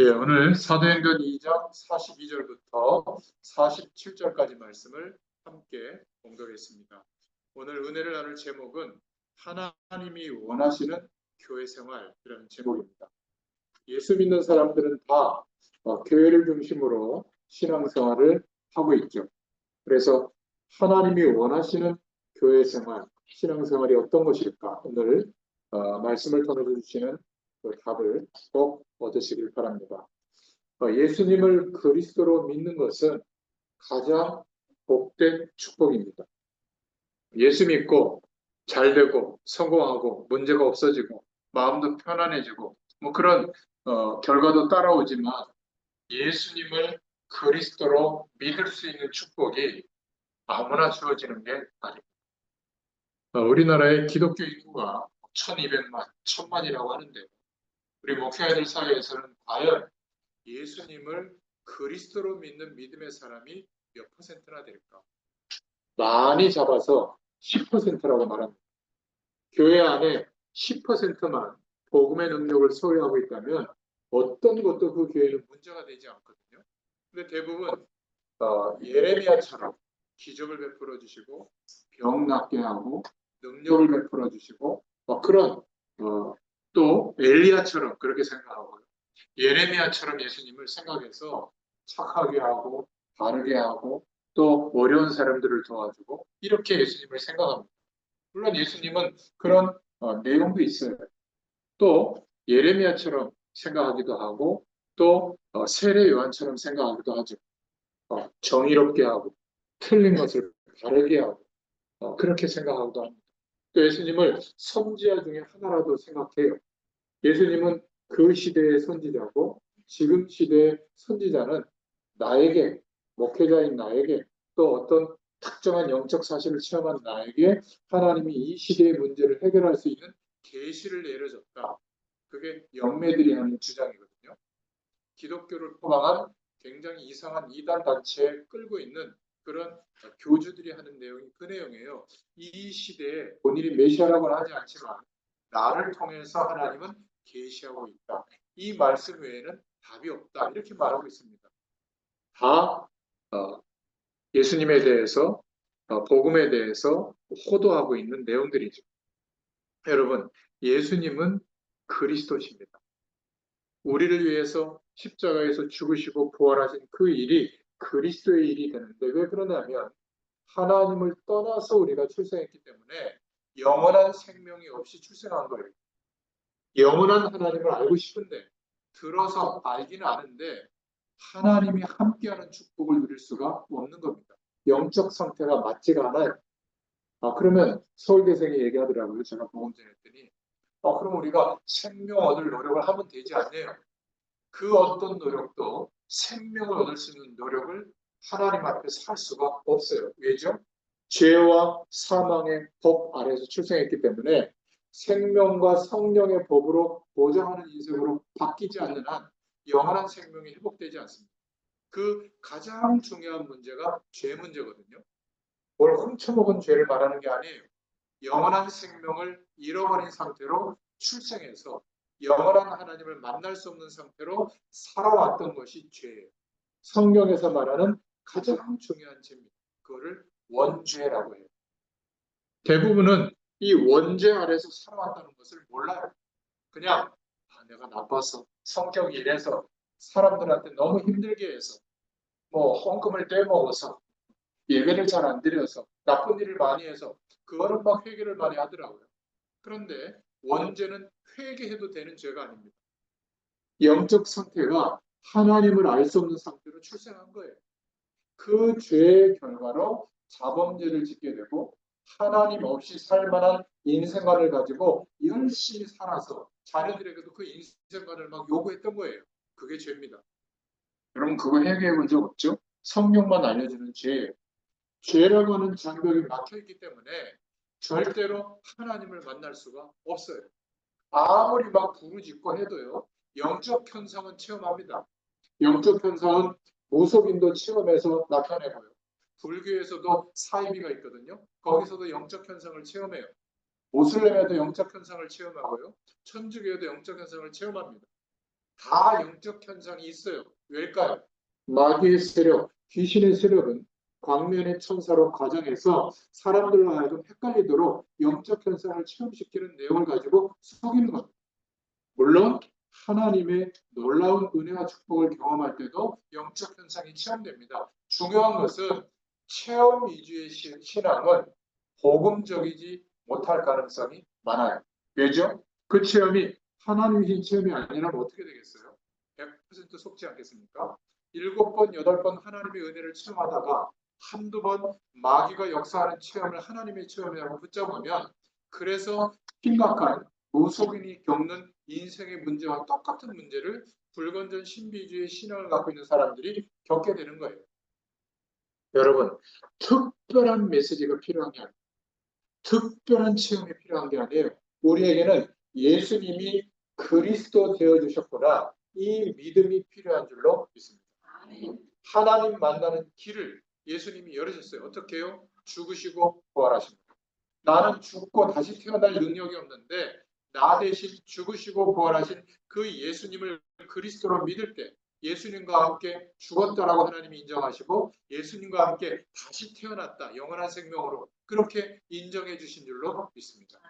예, 오늘 사도행전 2장 42절부터 47절까지 말씀을 함께 공독했습니다. 오늘 은혜를 나눌 제목은 하나님이 원하시는 교회 생활이라는 제목입니다. 예수 믿는 사람들은 다 어, 교회를 중심으로 신앙생활을 하고 있죠. 그래서 하나님이 원하시는 교회 생활, 신앙생활이 어떤 것일까? 오늘 어, 말씀을 통해 주시는 그 답을 꼭 얻으시길 바랍니다. 어, 예수님을 그리스도로 믿는 것은 가장 복된 축복입니다. 예수 믿고 잘 되고 성공하고 문제가 없어지고 마음도 편안해지고 뭐 그런 어, 결과도 따라오지만 예수님을 그리스도로 믿을 수 있는 축복이 아무나 주어지는 게 아닙니다. 어, 우리나라의 기독교 인구가 1200만, 1000만이라고 하는데 우리 목회자들 사이에서는 과연 예수님을 그리스도로 믿는 믿음의 사람이 몇 퍼센트나 될까? 많이 잡아서 10%라고 말합니다. 교회 안에 10%만 복음의 능력을 소유하고 있다면 어떤 것도 그 교회는 문제가 되지 않거든요. 근데 대부분 어, 예레미야처럼 기적을 베풀어 주시고 병 낫게 하고 능력을 베풀어 주시고 뭐 그런 어, 또 엘리야처럼 그렇게 생각하고요. 예레미야처럼 예수님을 생각해서 착하게 하고 바르게 하고 또 어려운 사람들을 도와주고 이렇게 예수님을 생각합니다. 물론 예수님은 그런 어, 내용도 있어요. 또 예레미야처럼 생각하기도 하고 또 어, 세례 요한처럼 생각하기도 하죠. 어, 정의롭게 하고 틀린 것을 바르게 하고 어, 그렇게 생각하기도 합니다. 또 예수님을 선지자 중에 하나라도 생각해요. 예수님은 그 시대의 선지자고 지금 시대의 선지자는 나에게 목회자인 나에게 또 어떤 특정한 영적 사실을 체험한 나에게 하나님이 이 시대의 문제를 해결할 수 있는 계시를 내려줬다. 그게 영매들이 하는 주장이거든요. 기독교를 포함한 굉장히 이상한 이단 단체에 끌고 있는 그런 교주들이 하는 내용이 그 내용이에요. 이 시대에 본인이 메시아라고는 하지 않지만 나를 통해서 하나님은 계시하고 있다. 이 말씀 외에는 답이 없다. 이렇게 말하고 있습니다. 다 어, 예수님에 대해서 어, 복음에 대해서 호도하고 있는 내용들이죠. 여러분, 예수님은 그리스도십니다. 우리를 위해서 십자가에서 죽으시고 부활하신 그 일이 그리스도의 일이 되는데 왜 그러냐면 하나님을 떠나서 우리가 출생했기 때문에 영원한 생명이 없이 출생한 거예요. 영원한 하나님을 알고 싶은데 들어서 알기는 아는데 하나님이 함께하는 축복을 누릴 수가 없는 겁니다. 영적 상태가 맞지가 않아요. 아 그러면 서울대생이 얘기하더라고요. 제가 보험 전에 했더니 아 그럼 우리가 생명 얻을 노력을 하면 되지 않네요. 그 어떤 노력도 생명을 얻을 수 있는 노력을 하나님 앞에서 할 수가 없어요. 왜죠? 죄와 사망의 법 아래에서 출생했기 때문에 생명과 성령의 법으로 보장하는 인생으로 바뀌지 않는 한 영원한 생명이 회복되지 않습니다. 그 가장 중요한 문제가 죄 문제거든요. 뭘 훔쳐먹은 죄를 말하는 게 아니에요. 영원한 생명을 잃어버린 상태로 출생해서 영원한 하나님을 만날 수 없는 상태로 살아왔던 것이 죄예요. 성경에서 말하는 가장 중요한 죄입니다. 그거를 원죄라고 해요. 대부분은 이 원죄 아래서 살아왔다는 것을 몰라요. 그냥 아, 내가 나빠서 성격이 이래서 사람들한테 너무 힘들게 해서 뭐 헌금을 떼먹어서 예배를 잘 안 드려서 나쁜 일을 많이 해서 그거는 막 회개를 많이 하더라고요. 그런데 원죄는 회개해도 되는 죄가 아닙니다. 영적 상태가 하나님을 알 수 없는 상태로 출생한 거예요. 그 죄의 결과로 자범죄를 짓게 되고 하나님 없이 살만한 인생관을 가지고 열심히 살아서 자녀들에게도 그 인생관을 막 요구했던 거예요. 그게 죄입니다. 여러분 그거 해결해 본 적 없죠? 성령만 알려주는 죄예요. 죄라고 하는 장벽이 막혀 있기 때문에 절대로 하나님을 만날 수가 없어요. 아무리 막 부르짖고 해도요. 영적 현상은 체험합니다. 영적 현상은 무속인도 체험해서 나타내고요. 불교에서도 사이비가 있거든요. 거기서도 영적 현상을 체험해요. 모슬렘에도 영적 현상을 체험하고요. 천주교에도 영적 현상을 체험합니다. 다 영적 현상이 있어요. 왜일까요? 마귀의 세력, 귀신의 세력은 광면의 천사로 가정해서 사람들로 하여금 헷갈리도록 영적 현상을 체험시키는 내용을 가지고 속이는 겁니다. 물론 하나님의 놀라운 은혜와 축복을 경험할 때도 영적 현상이 체험됩니다. 중요한 것은 체험 위주의 시- 신앙은 복음적이지 못할 가능성이 많아요. 왜죠? 그 체험이 하나님이신 체험이 아니라면 어떻게 되겠어요? 100% 속지 않겠습니까? 일곱 번, 여덟 번 하나님의 은혜를 체험하다가 한두 번 마귀가 역사하는 체험을 하나님의 체험이라고 붙잡으면 그래서 심각한 무속인이 겪는 인생의 문제와 똑같은 문제를 불건전 신비주의 신앙을 갖고 있는 사람들이 겪게 되는 거예요. 여러분, 특별한 메시지가 필요한 게 아니에요. 특별한 체험이 필요한 게 아니에요. 우리에게는 예수님이 그리스도 되어 주셨구나. 이 믿음이 필요한 줄로 믿습니다. 하나님 만나는 길을 예수님이 열어줬어요. 어떻게 해요? 죽으시고 부활하십니다. 나는 죽고 다시 태어날 능력이 없는데 나 대신 죽으시고 부활하신 그 예수님을 그리스도로 믿을 때 예수님과 함께 죽었다라고 하나님이 인정하시고 예수님과 함께 다시 태어났다 영원한 생명으로 그렇게 인정해 주신 줄로 믿습니다.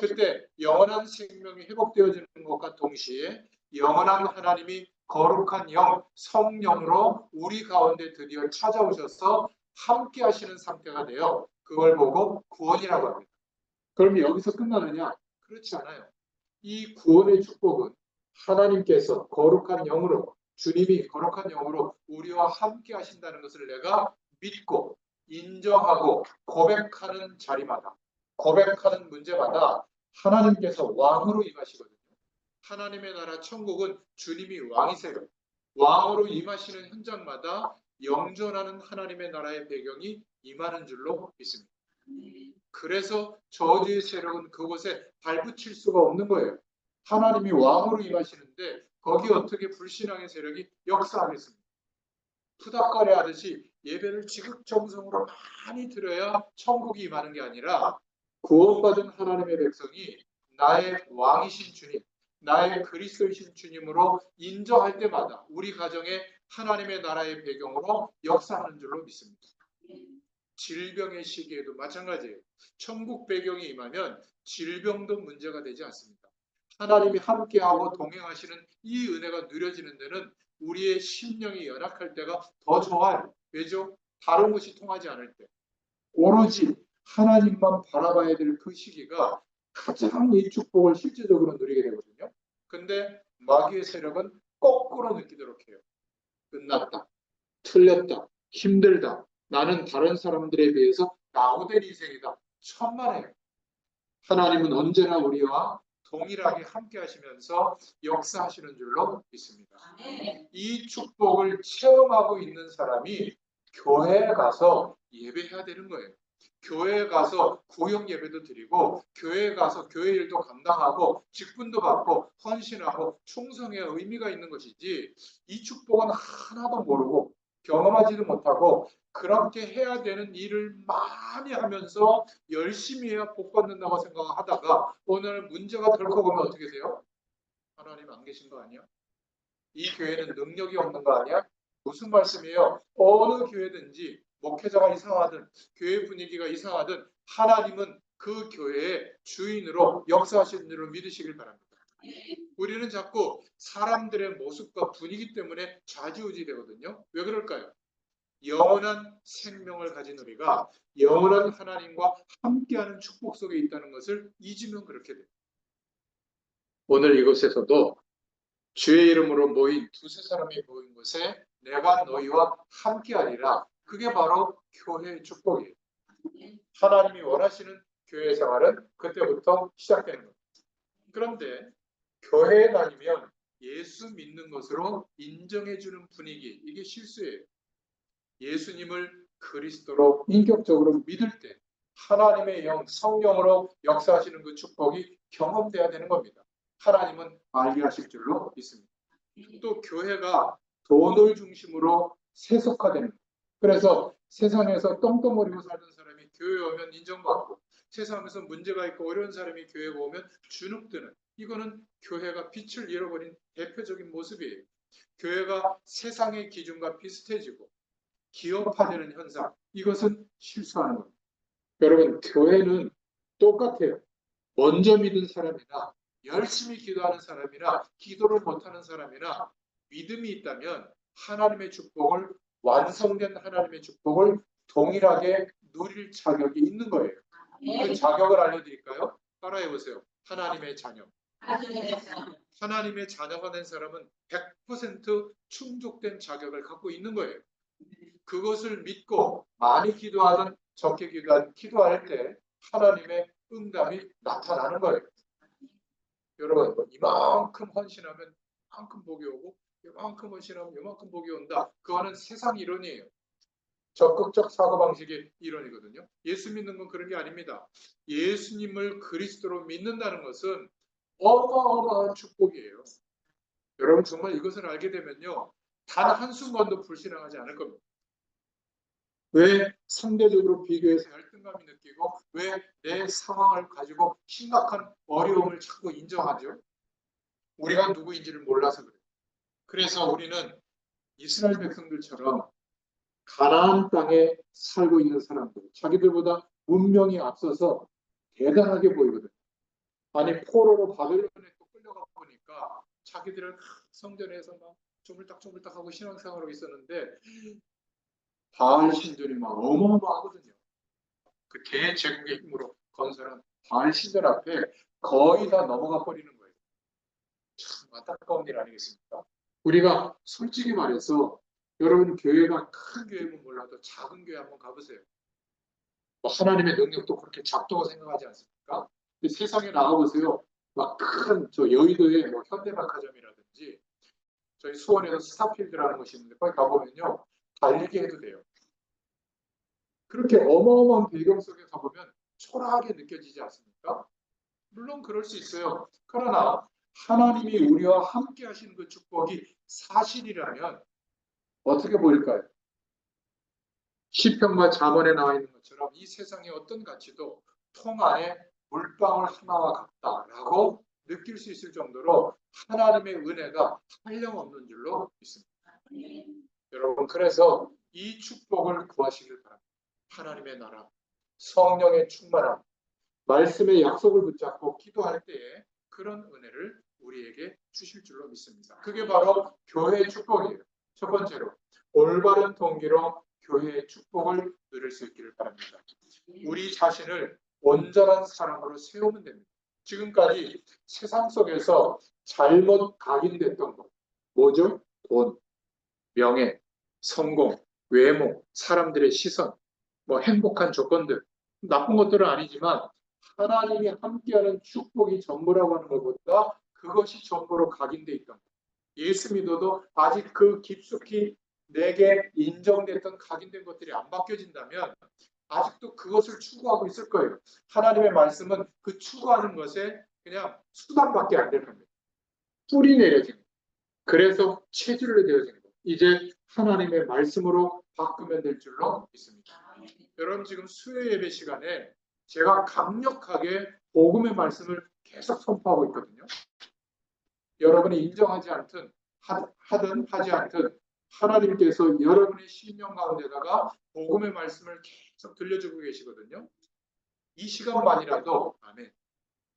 그때 영원한 생명이 회복되어지는 것과 동시에 영원한 하나님이 거룩한 영, 성령으로 우리 가운데 드디어 찾아오셔서 함께 하시는 상태가 되어 그걸 보고 구원이라고 합니다. 그럼 여기서 끝나느냐? 그렇지 않아요. 이 구원의 축복은 하나님께서 거룩한 영으로 주님이 거룩한 영으로 우리와 함께 하신다는 것을 내가 믿고 인정하고 고백하는 자리마다 고백하는 문제마다 하나님께서 왕으로 임하시거든요. 하나님의 나라 천국은 주님이 왕이세요. 왕으로 임하시는 현장마다 영존하는 하나님의 나라의 배경이 임하는 줄로 믿습니다. 그래서 저주의 세력은 그곳에 발붙일 수가 없는 거예요. 하나님이 왕으로 임하시는데 거기 어떻게 불신앙의 세력이 역사하겠습니까? 푸닥거려 하듯이 예배를 지극정성으로 많이 드려야 천국이 임하는 게 아니라 구원받은 하나님의 백성이 나의 왕이신 주님, 나의 그리스도이신 주님으로 인정할 때마다 우리 가정에 하나님의 나라의 배경으로 역사하는 줄로 믿습니다. 질병의 시기에도 마찬가지예요. 천국 배경이 임하면 질병도 문제가 되지 않습니다. 하나님이 함께하고 동행하시는 이 은혜가 누려지는 데는 우리의 심령이 연약할 때가 더 좋아요. 왜죠? 다른 것이 통하지 않을 때. 오로지 하나님만 바라봐야 될 그 시기가 가장 이 축복을 실제적으로 누리게 되거든요. 근데 마귀의 세력은 거꾸로 느끼도록 해요. 끝났다. 틀렸다. 힘들다. 나는 다른 사람들에 비해서 나우된 인생이다. 천만에요. 하나님은 언제나 우리와 동일하게 함께 하시면서 역사하시는 줄로 믿습니다. 이 축복을 체험하고 있는 사람이 교회에 가서 예배해야 되는 거예요. 교회에 가서 구역 예배도 드리고 교회에 가서 교회 일도 감당하고 직분도 받고 헌신하고 충성해야 의미가 있는 것이지 이 축복은 하나도 모르고 경험하지도 못하고 그렇게 해야 되는 일을 많이 하면서 열심히 해야 복 받는다고 생각하다가 오늘 문제가 덜컥 오면 어떻게 돼요? 하나님 안 계신 거 아니야? 이 교회는 능력이 없는 거 아니야? 무슨 말씀이에요? 어느 교회든지 목회자가 이상하든 교회 분위기가 이상하든 하나님은 그 교회의 주인으로 역사하시는 줄로 믿으시길 바랍니다. 우리는 자꾸 사람들의 모습과 분위기 때문에 좌지우지 되거든요. 왜 그럴까요? 영원한 생명을 가진 우리가 영원한 하나님과 함께하는 축복 속에 있다는 것을 잊으면 그렇게 돼요. 오늘 이곳에서도 주의 이름으로 모인 두세 사람이 모인 곳에 내가 너희와 함께하리라. 그게 바로 교회의 축복이에요. 하나님이 원하시는 교회 생활은 그때부터 시작되는 겁니다. 그런데 교회에 다니면 예수 믿는 것으로 인정해주는 분위기 이게 실수예요. 예수님을 그리스도로 인격적으로 믿을 때 하나님의 영 성령으로 역사하시는 그 축복이 경험돼야 되는 겁니다. 하나님은 알게 하실 줄로 믿습니다. 또 교회가 돈을 중심으로 세속화되는 거예요. 그래서 세상에서 똥덩어리고 살던 사람이 교회 오면 인정받고 세상에서 문제가 있고 어려운 사람이 교회 오면 주눅드는 이거는 교회가 빛을 잃어버린 대표적인 모습이에요. 교회가 세상의 기준과 비슷해지고 기업화되는 현상, 이것은 실수하는 겁니다. 여러분, 교회는 똑같아요. 먼저 믿은 사람이나 열심히 기도하는 사람이나 기도를 못하는 사람이나 믿음이 있다면 하나님의 축복을 완성된 하나님의 축복을 동일하게 누릴 자격이 있는 거예요. 그 자격을 알려드릴까요? 따라해 보세요. 하나님의 자녀. 하나님의 자녀가 된 사람은 100% 충족된 자격을 갖고 있는 거예요. 그것을 믿고 많이 기도하든 적게 기도하든 기도할 때 하나님의 응답이 나타나는 거예요. 여러분 뭐 이만큼 헌신하면 이만큼 복이 오고 이만큼 헌신하면 이만큼 복이 온다. 그거는 세상 이론이에요. 적극적 사고방식의 이론이거든요. 예수 믿는 건 그런 게 아닙니다. 예수님을 그리스도로 믿는다는 것은 어마어마한 축복이에요. 여러분 정말 이것을 알게 되면요. 단 한순간도 불신앙하지 않을 겁니다. 왜 상대적으로 비교해서 열등감이 느끼고 왜 내 상황을 가지고 심각한 어려움을 자꾸 인정하죠? 우리가 누구인지를 몰라서 그래요. 그래서 우리는 이스라엘 백성들처럼 가나안 땅에 살고 있는 사람들, 자기들보다 문명이 앞서서 대단하게 보이거든요. 아니 포로로 바벨론에 또 끌려가 보니까 자기들은 성전에서 막 조물딱조물딱 하고 신앙생활하고 있었는데 바알 신전이 막 어마어마하거든요. 그 대제국의 힘으로 건설한 바알 신전 앞에 거의 다 넘어가 버리는 거예요. 참 안타까운 일 아니겠습니까? 우리가 솔직히 말해서 여러분 교회가 큰 교회면 몰라도 작은 교회 한번 가보세요. 뭐 하나님의 능력도 그렇게 작다고 생각하지 않습니까? 세상에 나가보세요. 막 큰 저 여의도에 뭐 현대백화점이라든지 저희 수원에서 스타필드라는 곳이 있는데 거기 가보면요 달리기 해도 돼요. 그렇게 어마어마한 배경 속에 가보면 초라하게 느껴지지 않습니까? 물론 그럴 수 있어요. 그러나 하나님이 우리와 함께 하시는 그 축복이 사실이라면 어떻게 보일까요? 시편과 잠언에 나와 있는 것처럼 이 세상의 어떤 가치도 통 안에 물방울 하나와 같다라고 느낄 수 있을 정도로 하나님의 은혜가 한량없는 줄로 믿습니다. 여러분 그래서 이 축복을 구하시길 바랍니다. 하나님의 나라, 성령의 충만함, 말씀의 약속을 붙잡고 기도할 때에 그런 은혜를 우리에게 주실 줄로 믿습니다. 그게 바로 교회의 축복이에요. 첫 번째로 올바른 동기로 교회의 축복을 누릴 수 있기를 바랍니다. 우리 자신을 온전한 사람으로 세우면 됩니다. 지금까지 세상 속에서 잘못 각인됐던 것 뭐죠? 돈, 명예, 성공, 외모, 사람들의 시선, 뭐 행복한 조건들 나쁜 것들은 아니지만 하나님이 함께하는 축복이 전부라고 하는 것보다 그것이 전부로 각인돼 있던 것. 예수 믿어도 아직 그 깊숙이 내게 인정됐던 각인된 것들이 안 바뀌어진다면 아직도 그것을 추구하고 있을 거예요. 하나님의 말씀은 그 추구하는 것에 그냥 수단밖에 안 될 겁니다. 뿌리 내려지는 거. 그래서 체질로 되어지는 거. 이제 하나님의 말씀으로 바꾸면 될 줄로 믿습니다. 여러분 지금 수요 예배 시간에 제가 강력하게 복음의 말씀을 계속 선포하고 있거든요. 여러분이 인정하지 않든 하- 하든 하지 않든 하나님께서 여러분의 심령 가운데다가 복음의 말씀을 계속 들려주고 계시거든요. 이 시간만이라도 아멘.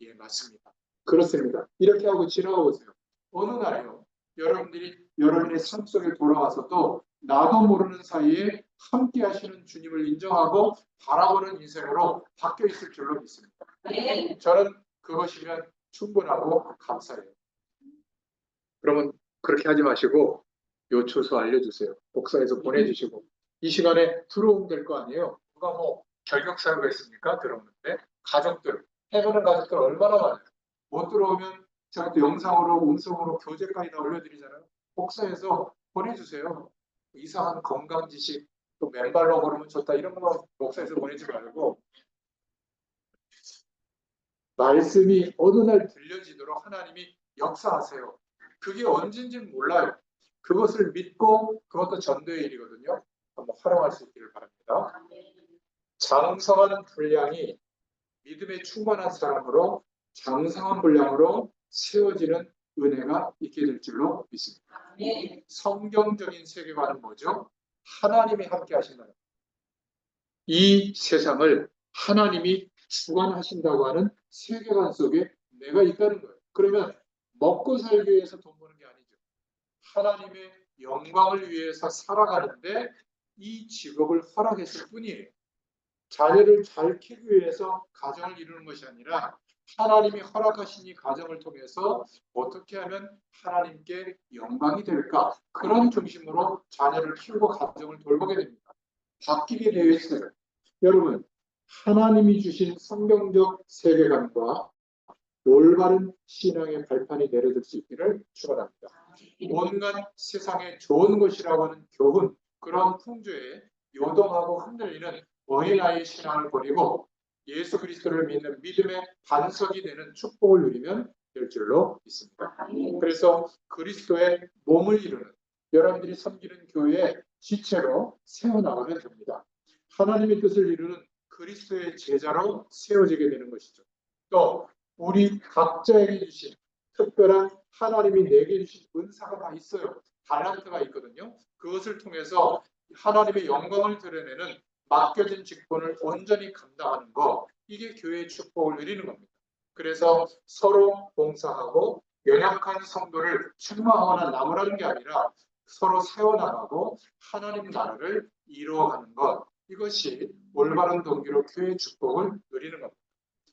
예, 맞습니다. 그렇습니다. 이렇게 하고 지나가 보세요. 어느 날요. 여러분들이 여러분의 삶 속에 돌아와서도 나도 모르는 사이에 함께 하시는 주님을 인정하고 바라보는 인생으로 바뀌어 있을 줄로 믿습니다. 저는 그것이면 충분하고 감사해요. 그러면 그렇게 하지 마시고 요 주소 알려주세요. 복사해서 보내주시고 이 시간에 들어오면 될 거 아니에요. 누가 뭐 결격 사유가 있습니까? 들어오는데 가족들 해보는 가족들 얼마나 많아요. 못 들어오면 제가 또 영상으로 음성으로 교재까지 다 올려드리잖아요. 복사해서 보내주세요. 이상한 건강 지식 또 맨발로 걸으면 좋다 이런 거만 복사해서 보내지 말고 말씀이 어느 날 들려지도록 하나님이 역사하세요. 그게 언젠지는 몰라요. 그것을 믿고 그것도 전도의 일이거든요. 한번 활용할 수 있기를 바랍니다. 장성하는 분량이 믿음에 충만한 사람으로 장성한 분량으로 세워지는 은혜가 있게 될 줄로 믿습니다. 성경적인 세계관은 뭐죠? 하나님이 함께 하신다는. 이 세상을 하나님이 주관하신다고 하는 세계관 속에 내가 있다는 거예요. 그러면 먹고 살기 위해서 돈. 하나님의 영광을 위해서 살아가는데 이 직업을 허락했을 뿐이에요. 자녀를 잘 키우기 위해서 가정을 이루는 것이 아니라 하나님이 허락하신 이 가정을 통해서 어떻게 하면 하나님께 영광이 될까? 그런 중심으로 자녀를 키우고 가정을 돌보게 됩니다. 바뀌게 되어 있어요. 여러분, 하나님이 주신 성경적 세계관과 올바른 신앙의 발판이 내려질 수 있기를 축원합니다. 온갖 세상에 좋은 것이라고 하는 교훈, 그런 풍조에 요동하고 흔들리는 어린아이의 신앙을 버리고 예수 그리스도를 믿는 믿음의 반석이 되는 축복을 누리면 될 줄로 믿습니다. 그래서 그리스도의 몸을 이루는 여러분들이 섬기는 교회의 지체로 세워나가면 됩니다. 하나님의 뜻을 이루는 그리스도의 제자로 세워지게 되는 것이죠. 또 우리 각자에게 주신 특별한 하나님이 내게 주신 은사가 다 있어요. 달란트가 있거든요. 그것을 통해서 하나님의 영광을 드러내는 맡겨진 직분을 온전히 감당하는 거 이게 교회의 축복을 누리는 겁니다. 그래서 서로 봉사하고 연약한 성도를 책망하거나 나무라는 게 아니라 서로 세워나가고 하나님 나라를 이루어가는 것 이것이 올바른 동기로 교회의 축복을 누리는 겁니다.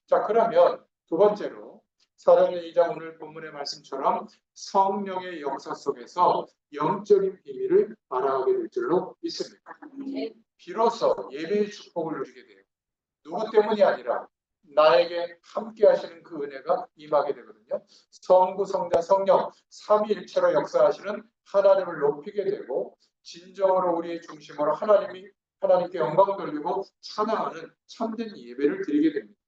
자 그러면 두 번째로 사도행 2장 오늘 본문의 말씀처럼 성령의 역사 속에서 영적인 비밀을 알아가게 될 줄로 믿습니다. 비로소 예배의 축복을 누리게 돼요. 누구 때문이 아니라 나에게 함께 하시는 그 은혜가 임하게 되거든요. 성부, 성자, 성령 삼위일체로 역사하시는 하나님을 높이게 되고 진정으로 우리의 중심으로 하나님이 하나님께 영광 돌리고 찬양하는 참된 예배를 드리게 됩니다.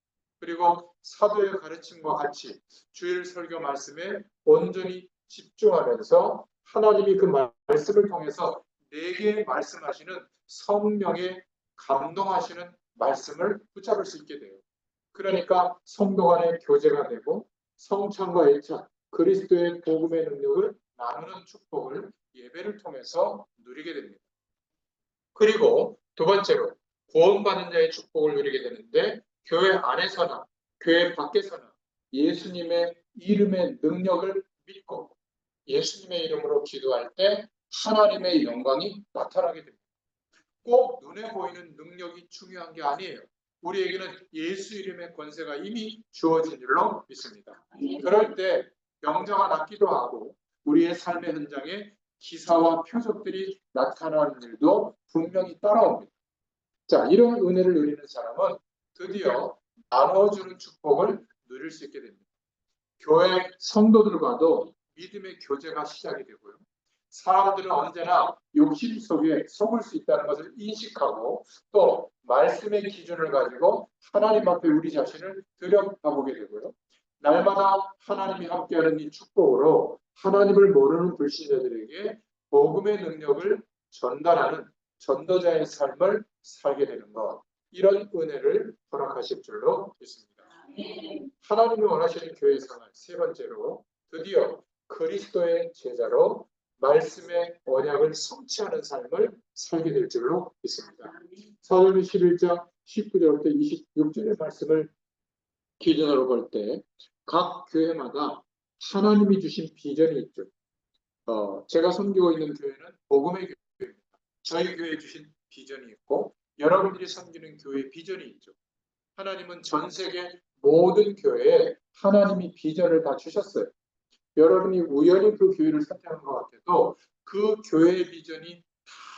그리고 사도의 가르침과 같이 주일 설교 말씀에 온전히 집중하면서 하나님이 그 말씀을 통해서 내게 말씀하시는 성령의 감동하시는 말씀을 붙잡을 수 있게 돼요. 그러니까 성도 간의 교제가 되고 성찬과 일찬 그리스도의 복음의 능력을 나누는 축복을 예배를 통해서 누리게 됩니다. 그리고 두 번째로 구원받은 자의 축복을 누리게 되는데 교회 안에서나 교회 밖에서나 예수님의 이름의 능력을 믿고 예수님의 이름으로 기도할 때 하나님의 영광이 나타나게 됩니다. 꼭 눈에 보이는 능력이 중요한 게 아니에요. 우리에게는 예수 이름의 권세가 이미 주어진 줄로 믿습니다. 그럴 때 병자가 낫기도 하고 우리의 삶의 현장에 기사와 표적들이 나타나는 일도 분명히 따라옵니다. 자, 이런 은혜를 누리는 사람은 드디어 나눠주는 축복을 누릴 수 있게 됩니다. 교회 성도들과도 믿음의 교제가 시작이 되고요. 사람들은 언제나 욕심 속에 속을 수 있다는 것을 인식하고 또 말씀의 기준을 가지고 하나님 앞에 우리 자신을 들여다보게 되고요. 날마다 하나님이 함께하는 이 축복으로 하나님을 모르는 불신자들에게 복음의 능력을 전달하는 전도자의 삶을 살게 되는 것 이런 은혜를 허락하실 줄로 믿습니다. 하나님이 원하시는 교회 생활 세 번째로 드디어 그리스도의 제자로 말씀의 언약을 성취하는 삶을 살게 될 줄로 믿습니다. 사도행 11장 19절부터 26절의 말씀을 기준으로 볼 때 각 교회마다 하나님이 주신 비전이 있죠. 어, 제가 섬기고 있는 교회는 복음의 교회입니다. 저희 교회에 주신 비전이 있고 여러분들이 섬기는 교회의 비전이 있죠. 하나님은 전 세계 모든 교회에 하나님이 비전을 다 주셨어요. 여러분이 우연히 그 교회를 선택한 것 같아도 그 교회의 비전이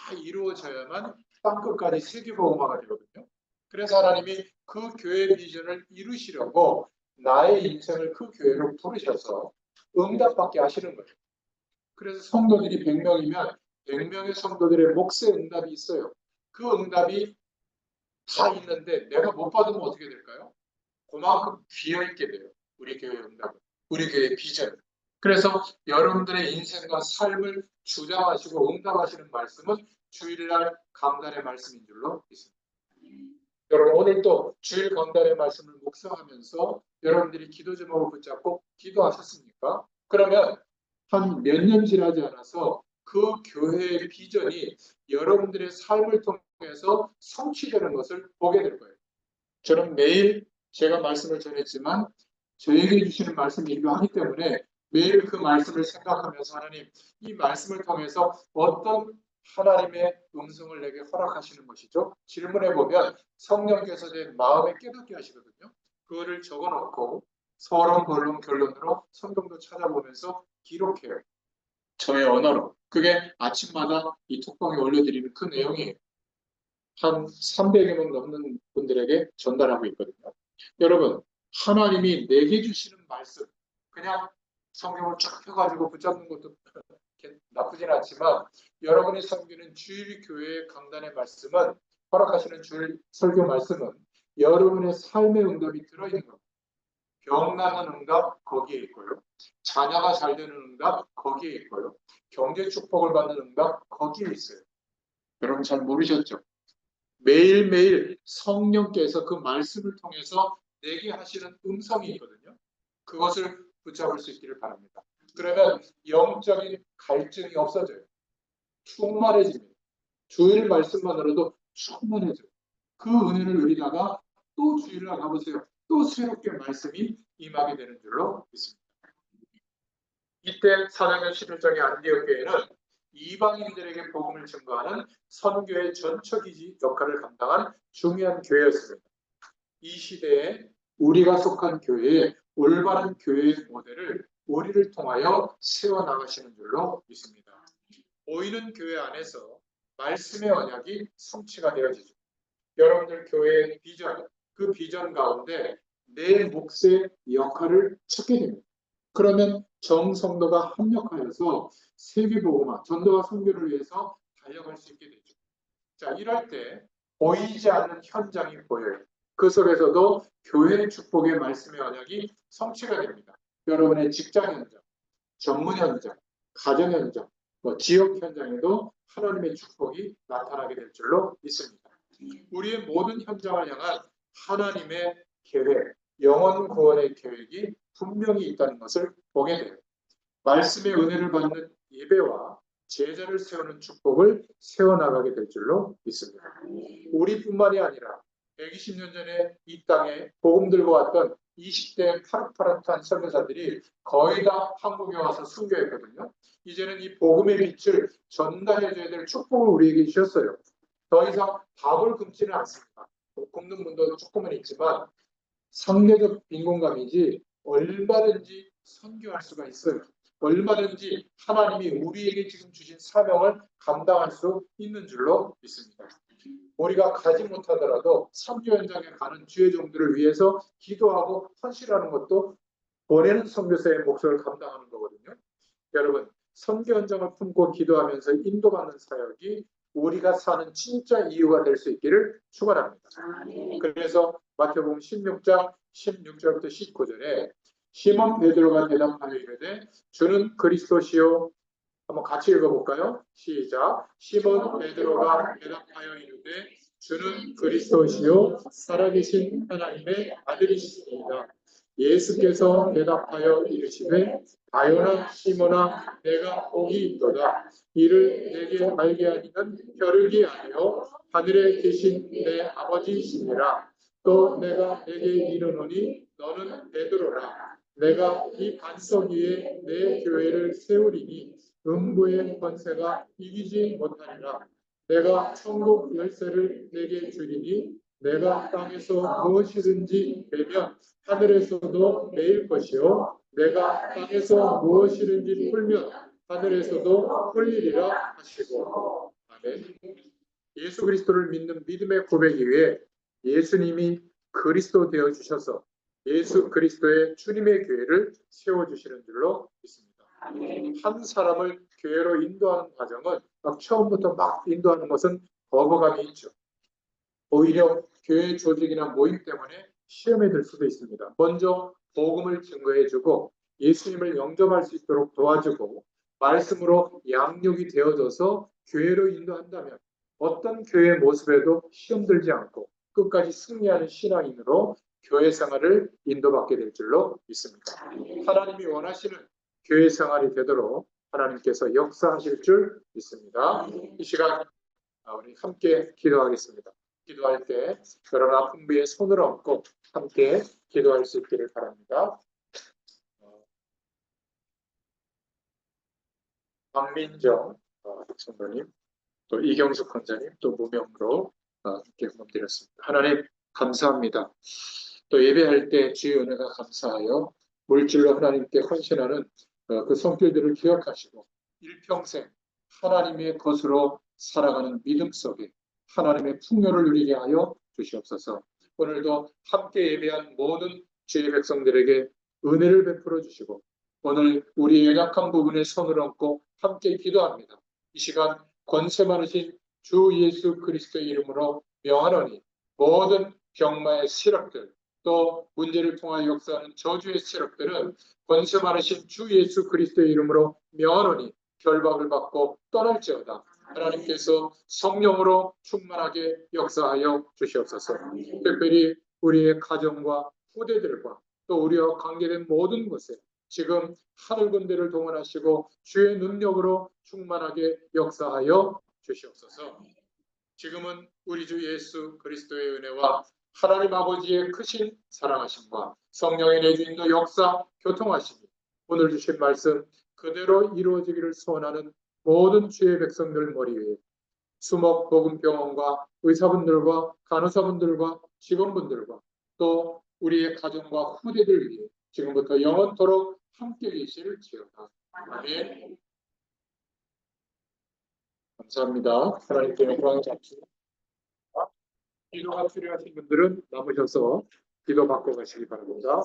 다 이루어져야만 땅끝까지 세계복음화가 되거든요. 그래서 하나님이 그 교회의 비전을 이루시려고 나의 인생을 그 교회로 부르셔서 응답받게 하시는 거예요. 그래서 성도들이 100명이면 100명의 성도들의 몫의 응답이 있어요. 그 응답이 다 있는데 내가 못 받으면 어떻게 될까요? 그만큼 비어있게 돼요. 우리 교회 응답은. 우리 교회의 비전. 그래서 여러분들의 인생과 삶을 주장하시고 응답하시는 말씀은 주일날 강단의 말씀인 줄로 믿습니다. 여러분 오늘도 주일 강단의 말씀을 묵상하면서 여러분들이 기도 제목을 붙잡고 기도하셨습니까? 그러면 한 몇 년 지나지 않아서 그 교회의 비전이 여러분들의 삶을 통해 서 성취되는 것을 보게 될 거예요. 저는 매일 제가 말씀을 전했지만 저에게 주시는 말씀이 일교하기 때문에 매일 그 말씀을 생각하면서 하나님 이 말씀을 통해서 어떤 하나님의 음성을 내게 허락하시는 것이죠. 질문해 보면 성령께서 내 마음에 깨닫게 하시거든요. 그거를 적어놓고 서론, 본론, 결론으로 성경도 찾아보면서 기록해요. 저의 언어로. 그게 아침마다 이 톡방에 올려드리는 그 내용이에요. 한 300여 명 넘는 분들에게 전달하고 있거든요. 여러분, 하나님이 내게 주시는 말씀, 그냥 성경을 쫙 펴가지고 붙잡는 것도 나쁘진 않지만 여러분이 섬기는 주일 교회 강단의 말씀은 허락하시는 주일 설교 말씀은 여러분의 삶의 응답이 들어있는 겁니다. 병 나는 응답 거기에 있고요. 자녀가 잘 되는 응답 거기에 있고요. 경제 축복을 받는 응답 거기에 있어요. 여러분 잘 모르셨죠? 매일매일 성령께서 그 말씀을 통해서 내게 하시는 음성이 있거든요. 그것을 붙잡을 수 있기를 바랍니다. 그러면 영적인 갈증이 없어져요. 충만해집니다. 주일 말씀만으로도 충만해져요. 그 은혜를 누리다가 또 주일날 가보세요. 또 새롭게 말씀이 임하게 되는 줄로 믿습니다. 이때 사도행 11장의 안디옥 교회는 이방인들에게 복음을 증거하는 선교의 전처기지 역할을 감당한 중요한 교회였습니다. 이 시대에 우리가 속한 교회의 올바른 교회의 모델을 우리를 통하여 세워나가시는 줄로 믿습니다. 보이는 교회 안에서 말씀의 언약이 성취가 되어지죠. 여러분들 교회의 비전, 그 비전 가운데 내 몫의 역할을 찾게 됩니다. 그러면 정성도가 합력하여서 세계보고마, 전도와 선교를 위해서 달려갈 수 있게 되죠. 자, 이럴 때 보이지 않는 현장이 보여요. 그 속에서도 교회의 축복의 말씀의 언약이 성취가 됩니다. 여러분의 직장 현장, 전문 현장, 가정 현장, 뭐 지역 현장에도 하나님의 축복이 나타나게 될 줄로 믿습니다. 우리의 모든 현장을 향한 하나님의 계획, 영원 구원의 계획이 분명히 있다는 것을 보게 돼요. 말씀의 은혜를 받는 예배와 제자를 세우는 축복을 세워나가게 될 줄로 믿습니다. 우리뿐만이 아니라 120년 전에 이 땅에 복음 들고 왔던 20대 파릇파릇한 선교사들이 거의 다 한국에 와서 순교했거든요. 이제는 이 복음의 빛을 전달해줘야 될 축복을 우리에게 주셨어요. 더 이상 밥을 굶지는 않습니다. 굶는 분도 조금은 있지만 상대적 빈곤감이지 얼마든지 선교할 수가 있어요. 얼마든지 하나님이 우리에게 지금 주신 사명을 감당할 수 있는 줄로 믿습니다. 우리가 가지 못하더라도 선교 현장에 가는 주의 종들을 위해서 기도하고 헌신하는 것도 보내는 선교사의 목소리를 감당하는 거거든요. 여러분 선교 현장을 품고 기도하면서 인도받는 사역이 우리가 사는 진짜 이유가 될 수 있기를 축원합니다. 그래서 마태복음 16장 16절부터 19절에 시몬 베드로가 대답하여 이르되 주는 그리스도시요 한번 같이 읽어볼까요? 시작. 시몬 베드로가 대답하여 이르되 주는 그리스도시요 살아계신 하나님의 아들이시니이다. 예수께서 대답하여 이르시되 바요나 시몬아 내가 복이 있도다. 이를 내게 알게 하기는 벼룩이 아니요 하늘에 계신 내 아버지이시니라. 또 내가 내게 이르노니 너는 베드로라. 내가 이 반석 위에 내 교회를 세우리니 음부의 권세가 이기지 못하리라. 내가 천국 열쇠를 내게 주리니 내가 땅에서 무엇이든지 베면 하늘에서도 매일 것이요 내가 땅에서 무엇이든지 풀면 하늘에서도 풀리리라 하시고 아멘. 예수 그리스도를 믿는 믿음의 고백 이외에 예수님이 그리스도 되어 주셔서 예수 그리스도의 주님의 교회를 세워 주시는 줄로 믿습니다. 한 사람을 교회로 인도하는 과정은 막 처음부터 막 인도하는 것은 거부감이 있죠. 오히려 교회 조직이나 모임 때문에 시험에 들 수도 있습니다. 먼저 복음을 증거해주고 예수님을 영접할 수 있도록 도와주고 말씀으로 양육이 되어져서 교회로 인도한다면 어떤 교회 모습에도 시험 들지 않고 끝까지 승리하는 신앙인으로 교회 생활을 인도받게 될 줄로 믿습니다. 하나님이 원하시는 교회 생활이 되도록 하나님께서 역사하실 줄 믿습니다. 이 시간 아, 우리 함께 기도하겠습니다. 기도할 때 여러분 아픈 부에 손을 얹고 함께 기도할 수 있기를 바랍니다. 어, 박민정 어, 성도님, 또 이경숙 권자님, 또 무명으로 어, 함께 후원드렸습니다. 하나님 감사합니다. 또 예배할 때 주의 은혜가 감사하여 물질로 하나님께 헌신하는 어, 그 손길들을 기억하시고 일평생 하나님의 것으로 살아가는 믿음 속에 하나님의 풍요를 누리게 하여 주시옵소서. 오늘도 함께 예배한 모든 주의 백성들에게 은혜를 베풀어 주시고 오늘 우리 연약한 부분에 손을 얹고 함께 기도합니다. 이 시간 권세 많으신 주 예수 그리스도의 이름으로 명하노니 모든 병마의 시력들 또 문제를 통하여 역사하는 저주의 시력들은 권세 많으신 주 예수 그리스도의 이름으로 명하노니 결박을 받고 떠날지어다. 하나님께서 성령으로 충만하게 역사하여 주시옵소서. 특별히 우리의 가정과 후대들과 또 우리와 관계된 모든 곳에 지금 하늘 군대를 동원하시고 주의 능력으로 충만하게 역사하여 주시옵소서. 지금은 우리 주 예수 그리스도의 은혜와 하나님 아버지의 크신 사랑하심과 성령의 내주인도 역사 교통하심이 오늘 주신 말씀 그대로 이루어지기를 소원하는 모든 주의 백성들 머리 위에 수목 복음병원과 의사분들과 간호사분들과 직원분들과 또 우리의 가정과 후대들 위해 지금부터 영원토록 함께 계실 지어다. 아멘. 감사합니다. 하나님께 영광을 잡습니다. 기도가 필요하신 분들은 남으셔서 기도 받고 가시기 바랍니다.